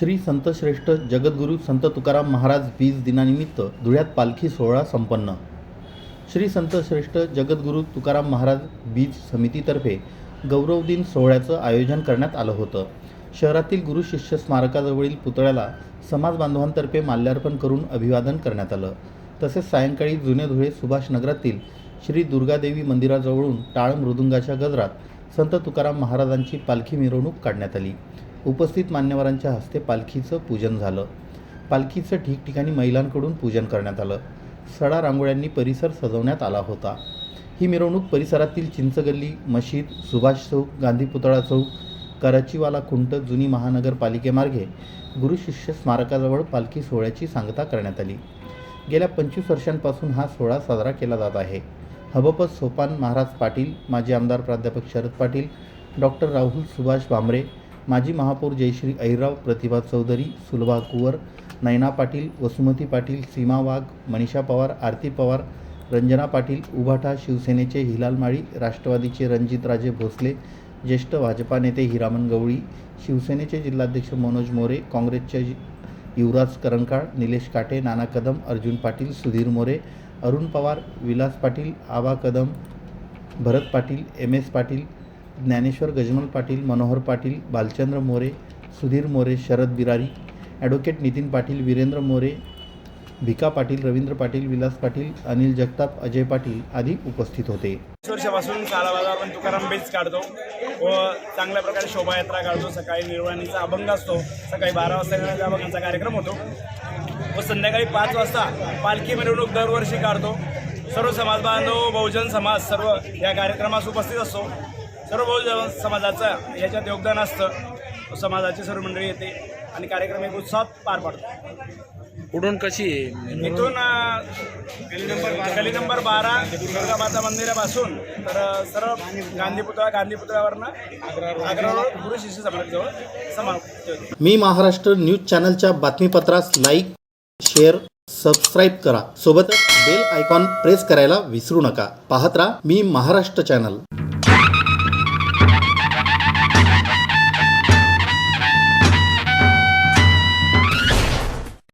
श्री संतश्रेष्ठ जगद्गुरू संत तुकाराम महाराज बीज दिनानिमित्त धुळ्यात पालखी सोहळा संपन्न. श्री संतश्रेष्ठ जगद्गुरू तुकाराम महाराज बीज समितीतर्फे गौरव दिन सोहळ्याचं आयोजन करण्यात आलं होतं. शहरातील गुरु शिष्य स्मारकाजवळील पुतळ्याला समाज बांधवांतर्फे माल्यार्पण करून अभिवादन करण्यात आलं. तसेच सायंकाळी जुने धुळे सुभाष नगरातील श्री दुर्गादेवी मंदिराजवळून टाळ मृदुंगाच्या गजरात संत तुकाराम महाराजांची पालखी मिरवणूक काढण्यात आली. उपस्थित मान्यवरांच्या हस्ते पालखीचं पूजन झालं. पालखीचं ठिकठिकाणी महिलांकडून पूजन करण्यात आलं. सडा रांगोळ्यांनी परिसर सजवण्यात आला होता. ही मिरवणूक परिसरातील चिंचगल्ली मशीद सुभाष चौक गांधी पुतळा चौक कराचीवाला खुंट जुनी महानगरपालिकेमार्गे गुरुशिष्य स्मारकाजवळ पालखी सोहळ्याची सांगता करण्यात आली. गेल्या पंचवीस वर्षांपासून हा सोहळा साजरा केला जात आहे. हबपत सोपान महाराज पाटील माजी आमदार प्राध्यापक शरद पाटील डॉक्टर राहुल सुभाष भामरे माजी महापौर जयश्री ऐराव प्रतिभा चौधरी सुलभा कुवर नयना पाटील वसुमती पाटील सीमा वाघ मनीषा पवार आरती पवार रंजना पाटील उभाटा शिवसेनेचे हिलाल माळी राष्ट्रवादीचे रणजितराजे भोसले ज्येष्ठ भाजपा नेते हिरामन गवळी शिवसेनेचे जिल्हाध्यक्ष मनोज मोरे काँग्रेसचे Yuvraj Karankal Nilesh Kate Nana Kadam Arjun Patil Sudhir More Arun Pawar Vilas Patil Aba Kadam Bharat Patil M S Patil Dnyaneshwar Gajmal Patil Manohar Patil Balchandra More Sudhir More Sharad Birari advocate Nitin Patil Virendra More Bhika Patil Ravindra Patil Vilas Patil Anil Jagtap Ajay Patil आदी उपस्थित होते. वर्षापासून काळा बाजार आपण तुकाराम बेच काढतो व चांगल्या प्रकारे शोभायात्रा काढतो. सकाळी निर्वाणीचा अभंग असतो. सकाळी बारा वाजता अभंगाचा कार्यक्रम होतो. व संध्याकाळी पाच वाजता पालखी मिरवणूक दरवर्षी काढतो. सर्व समाज बांधव बहुजन समाज सर्व या कार्यक्रमास उपस्थित असतो. सर्व बहुजन समाजाचं याच्यात योगदान असतं. समाजाची सर्व मंडळी येते आणि कार्यक्रम एक उत्साहात पार पाडतो कुठून कशी इथून गली नंबर बारा दुर्गामाता मंदिरापासून तर सर्व गांधी पुतळा गांधी पुतळ्यावरनं आग्रावर गुरु शिष्य समाजाजवळ समाप्त होते. मी महाराष्ट्र न्यूज चॅनलच्या बातमीपत्रास लाईक शेअर सबस्क्राईब करा. सोबतच बेल आयकॉन प्रेस करायला विसरू नका. पाहत राहा मी महाराष्ट्र चॅनल.